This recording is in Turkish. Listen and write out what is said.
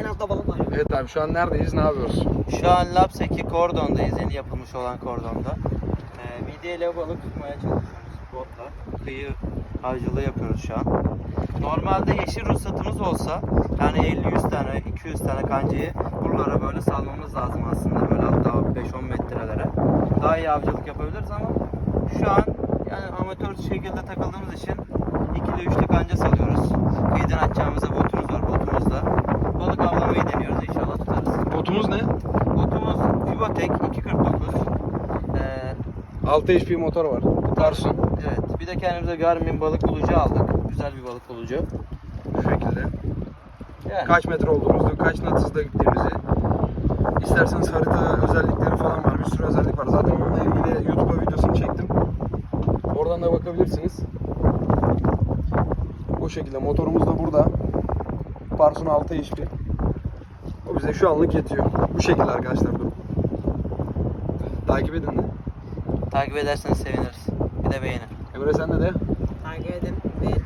en altta balık var. Evet abi şu an neredeyiz? Ne yapıyoruz? Şu an Lapseki kordondayız. Yeni yapılmış olan kordonda. Ee, midyeyle balık tutmaya çalışıyoruz botla. Kıyı avcılığı yapıyoruz şu an. Normalde yeşil ruhsatımız olsa yani 50-100 tane, 200 tane kancayı buralara böyle salmamız lazım aslında. Böyle hatta 5-10 metrelere. Daha iyi avcılık yapabiliriz ama şu an yani amatör şekilde takıldığımız için ikili üçlü kanca salıyoruz. Kıyıdan atacağımızda botumuz 6 HP motor var. Tarsun. evet. Bir de kendimize Garmin balık bulucu aldık. Güzel bir balık bulucu. Bu şekilde. Yani Kaç metre olduğumuzu, kaç knot hızla gittiğimizi. İsterseniz harita özellikleri falan var. Bir sürü özellik var. Zaten onunla ilgili YouTube'a videosunu çektim. Oradan da bakabilirsiniz. Bu şekilde. Motorumuz da burada. Parsun 6 HP. O bize şu anlık yetiyor. Bu şekilde arkadaşlar durum. Takip edin de. Takip ederseniz seviniriz. Bir de beğenin. Emre sen de de. Takip edin. Beğen.